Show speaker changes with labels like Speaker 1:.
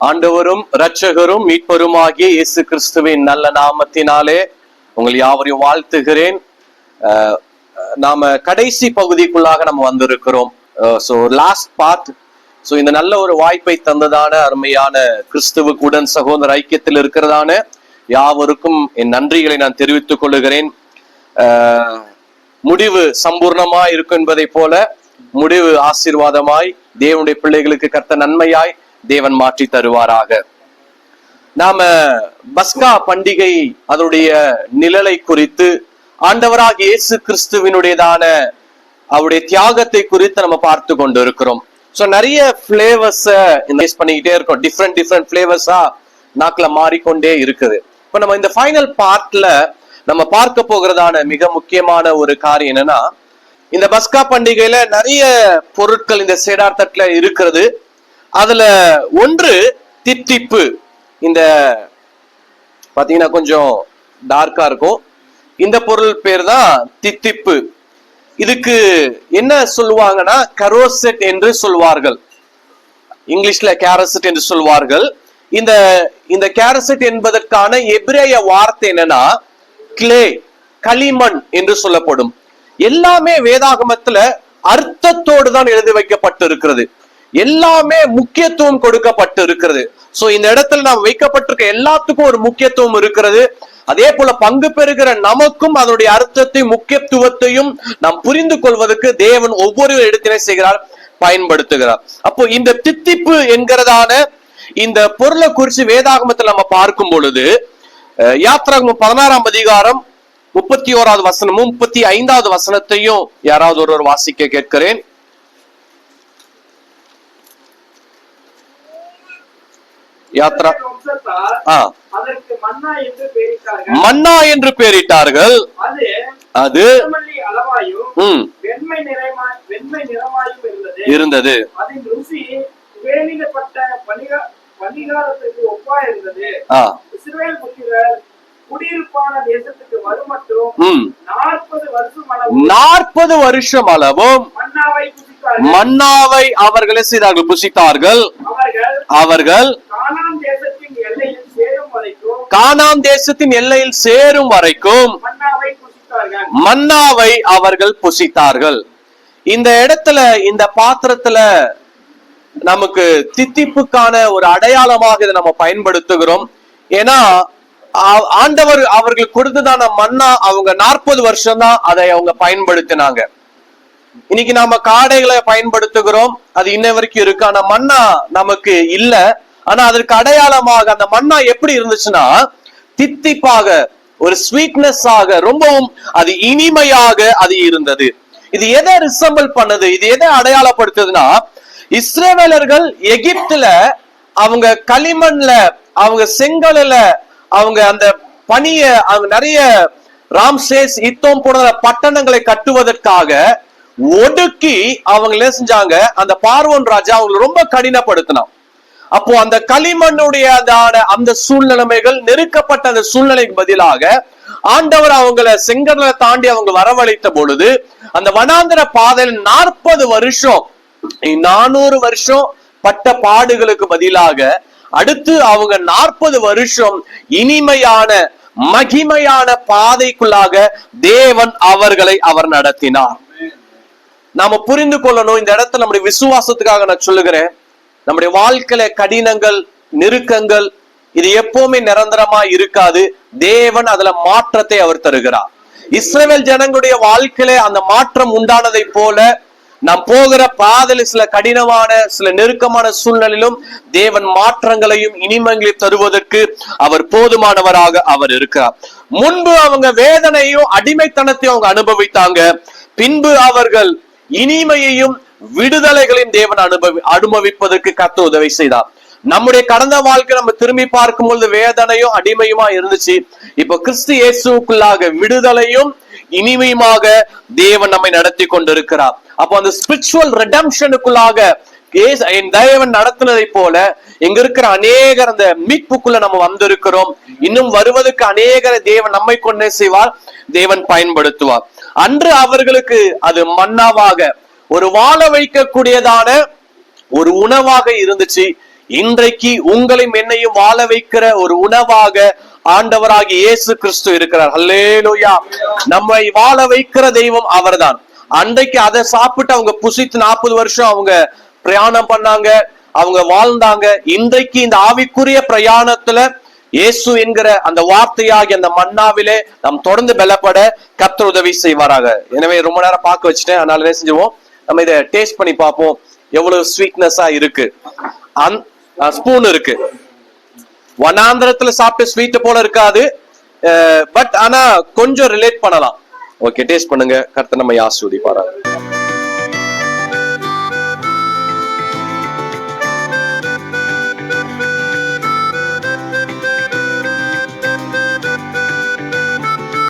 Speaker 1: ஆண்டவரும் இரட்சகரும் மீட்பருமாகிய இயேசு கிறிஸ்துவின் நல்ல நாமத்தினாலே உங்கள் யாவரையும் வாழ்த்துகிறேன். நாம கடைசி பகுதிக்குள்ளாக நம்ம வந்திருக்கிறோம். ஸோ லாஸ்ட் பார்ட் ஸோ இந்த நல்ல ஒரு வாய்ப்பை தந்ததான அருமையான கிறிஸ்துவுக்குடன் சகோதர ஐக்கியத்தில் இருக்கிறதான யாவருக்கும் என் நன்றிகளை நான் தெரிவித்துக் கொள்ளுகிறேன் முடிவு சம்பூர்ணமாய் இருக்கும் என்பதை போல முடிவு ஆசீர்வாதமாய் தேவனுடைய பிள்ளைகளுக்கு கர்த்த நன்மையாய் தேவன் மாற்றி தருவாராக. நாம பஸ்கா பண்டிகை அதனுடைய நிழலை குறித்து ஆண்டவராக இயேசு கிறிஸ்துவினுடையதான அவருடைய தியாகத்தை குறித்து நம்ம பார்த்து கொண்டு இருக்கிறோம் ஸோ நிறைய ஃபிளேவர்ஸ பண்ணிக்கிட்டே இருக்கோம். டிஃப்ரெண்ட் டிஃப்ரெண்ட் ஃப்ளேவர்ஸா நாக்கில் மாறிக்கொண்டே இருக்குது. இப்போ நம்ம இந்த ஃபைனல் பார்ட்ல நம்ம பார்க்க போகிறதான மிக முக்கியமான ஒரு காரியம் என்னன்னா இந்த பஸ்கா பண்டிகையில நிறைய பொருட்கள் இந்த சேடார் தட்டுல இருக்கிறது. அதுல ஒன்று தித்திப்பு. இந்த பாத்தீங்கன்னா கொஞ்சம் டார்க்கா இருக்கும். இந்த பொருள் பேர் தான் தித்திப்பு. இதுக்கு என்ன சொல்லுவாங்கன்னா கரோசெட் என்று சொல்வார்கள். இங்கிலீஷ்ல கேரசெட் என்று சொல்வார்கள். இந்த இந்த கேரசெட் என்பதற்கான எபிரேய வார்த்தை என்னன்னா கிளே களிமண் என்று சொல்லப்படும். எல்லாமே வேதாகமத்துல அர்த்தத்தோடு தான் எழுதி வைக்கப்பட்டு இருக்கிறது எல்லாமே முக்கியத்துவம் கொடுக்கப்பட்டு இருக்கிறது சோ இந்த இடத்துல நாம் வைக்கப்பட்டிருக்க எல்லாத்துக்கும் ஒரு முக்கியத்துவம் இருக்கிறது. அதே போல பங்கு பெறுகிற நமக்கும் அதனுடைய அர்த்தத்தை முக்கியத்துவத்தையும் நாம் புரிந்து கொள்வதற்கு தேவன் ஒவ்வொரு இடத்திலே செய்கிறார் பயன்படுத்துகிறார். அப்போ இந்த தித்திப்பு என்கிறதான இந்த பொருளை குறித்து வேதாகமத்தில் நம்ம பார்க்கும் பொழுது அஹ், யாத்திராகமம் பதினாறாம் அதிகாரம் முப்பத்தி ஓராவது வசனமும் முப்பத்தி ஐந்தாவது வசனத்தையும் யாராவது ஒருவர் வாசிக்க கேட்கிறேன் யாத்ரா
Speaker 2: வம்சத்தார்
Speaker 1: ஆ
Speaker 2: அதற்கு மன்னா என்று பெயரிட்டார்கள்
Speaker 1: மன்னா என்று பெயரிட்டார்கள்
Speaker 2: அது
Speaker 1: அது
Speaker 2: செம்மல்லி அளவாயும்
Speaker 1: ம்
Speaker 2: வெண்மை நிறமா வெண்மை நிறமாயும் இருந்தது
Speaker 1: இருந்தது
Speaker 2: அதன் ருசி வேலிடப்பட்ட பணிகா பணிகாரத்துக்கு ஒப்பா இருந்தது
Speaker 1: ஆ
Speaker 2: இஸ்ரவேல் புத்திரர் குடியிருப்பான தேசத்துக்கு வருமட்டும்
Speaker 1: ம்.
Speaker 2: நாற்பது வருஷம் அளவு
Speaker 1: நாற்பது வருஷம் அளவும்
Speaker 2: மன்னாவை
Speaker 1: அவர்களே செய்தார்கள் புசித்தார்கள்.
Speaker 2: அவர்கள்
Speaker 1: அவர்கள்
Speaker 2: கானான் தேசத்தின் எல்லையில் சேரும்
Speaker 1: கானான் தேசத்தின் எல்லையில் சேரும் வரைக்கும்
Speaker 2: மன்னாவை
Speaker 1: அவர்கள் புசித்தார்கள். இந்த இடத்துல இந்த பாத்திரத்துல நமக்கு தித்திப்புக்கான ஒரு அடையாளமாக இதை நம்ம பயன்படுத்துகிறோம். ஏன்னா ஆண்டவர் அவர்கள் கொடுத்ததான மன்னா அவங்க நாற்பது வருஷம் தான் அதை அவங்க பயன்படுத்தினாங்க. இன்னைக்கு நாம காடைகளை பயன்படுத்துகிறோம். அது இன்ன வரைக்கும் இருக்கு. ஆனா மண்ணா நமக்கு இல்ல. ஆனா அதற்கு அடையாளமாக அந்த மண்ணா எப்படி இருந்துச்சுன்னா தித்திப்பாக ஒரு ஸ்வீட்னஸ் ஆக ரொம்பவும் அது இனிமையாக அது இருந்தது. இது எதை ரிசம்பிள் பண்ணுது? இது எதை அடையாளப்படுத்துதுன்னா இஸ்ரேவேலர்கள் எகிப்துல அவங்க களிமண்ல அவங்க செங்கல்ல அவங்க அந்த பணிய அவங்க நிறைய ராம்சேஸ் இத்தோம் போன்ற பட்டணங்களை கட்டுவதற்காக ஒடுக்கி அவங்க என்ன செஞ்சாங்க. அந்த பார்வன் ராஜா அவங்களை ரொம்ப கடினப்படுத்தினான். அப்போ அந்த களிமண்ணுடைய அந்த சூழ்நிலைமைகள் நெருக்கப்பட்ட அந்த சூழ்நிலைக்கு பதிலாக ஆண்டவர் அவங்கள செங்கடலை தாண்டி அவங்க வரவழைத்த பொழுது அந்த வனாந்தர பாதையில் நாற்பது வருஷம் நானூறு வருஷம் பட்ட பாடுகளுக்கு பதிலாக அடுத்து அவங்க நாற்பது வருஷம் இனிமையான மகிமையான பாதைக்குள்ளாக தேவன் அவர்களை அவர் நடத்தினார். நாம புரிந்து கொள்ளணும் இந்த இடத்துல நம்முடைய விசுவாசத்துக்காக நான் சொல்லுகிறேன். நம்முடைய வாழ்க்கையில கடினங்கள் நெருக்கங்கள் இது எப்பவுமே நிரந்தரமா இருக்காது. தேவன் அதுல மாற்றத்தை அவர் தருகிறார். இஸ்ரேல் ஜனங்களுடைய வாழ்க்கையில அந்த மாற்றம் உண்டானதை போல நாம் போகிற பாதல சில கடினமான சில நெருக்கமான சூழ்நிலையிலும் தேவன் மாற்றங்களையும் இனிமங்களையும் தருவதற்கு அவர் போதுமானவராக அவர் இருக்கிறார். முன்பு அவங்க வேதனையும் அடிமைத்தனத்தையும் அவங்க அனுபவித்தாங்க. பின்பு அவர்கள் இனிமையையும் விடுதலைகளின் தேவன் அனுபவி அனுபவிப்பதற்கு கத்து உதவி செய்தார். நம்முடைய கடந்த வாழ்க்கை நம்ம திரும்பி பார்க்கும் பொழுது வேதனையும் அடிமையுமா இருந்துச்சு. இப்ப கிறிஸ்து இயேசுக்குள்ளாக விடுதலையும் இனிமையுமாக தேவன் நம்மை நடத்தி கொண்டிருக்கிறார். அப்போ அந்த ஸ்பிரிச்சுவல் ரெடம்ஷனுக்குள்ளாக என் தேவன் நடத்தினதை போல இங்க இருக்கிற அநேகர் அந்த மீட்புக்குள்ள நம்ம வந்திருக்கிறோம். இன்னும் வருவதற்கு அநேகரை தேவன் நம்மை கொண்டே செய்வார் தேவன் பயன்படுத்துவார். அன்று அவர்களுக்கு அது மன்னாவாக ஒரு வாழ வைக்கக்கூடியதான ஒரு உணவாக இருந்துச்சு. இன்றைக்கு உங்களையும் என்னையும் வாழ வைக்கிற ஒரு உணவாக ஆண்டவராகி இயேசு கிறிஸ்து இருக்கிறார். ஹல்லேலூயா நம்மை வாழ வைக்கிற தெய்வம் அவர்தான். அன்றைக்கு அதை சாப்பிட்டு அவங்க புசித்து நாற்பது வருஷம் அவங்க பிரயாணம் பண்ணாங்க அவங்க வாழ்ந்தாங்க. இன்றைக்கு இந்த ஆவிக்குரிய பிரயாணத்துல இயேசு என்கிற அந்த வார்த்தையாகி அந்த மன்னாவிலே நாம் தொடர்ந்து பலப்பட கத்த உதவி செய்வாராக. எனவே ரொம்ப நேரம் பார்க்க வச்சுட்டேன். அதனால என்ன செஞ்சுவோம். நம்ம இதை டேஸ்ட் பண்ணி பார்ப்போம். எவ்வளவு ஸ்வீட்னஸா இருக்கு. அந் ஸ்பூன் இருக்கு. வனாந்திரத்துல சாப்பிட்டு ஸ்வீட் போல இருக்காது. பட் ஆனா கொஞ்சம் ரிலேட் பண்ணலாம். ஓகே டேஸ்ட் பண்ணுங்க. கருத்தை நம்ம ஆஸ்வதிப்பாராங்க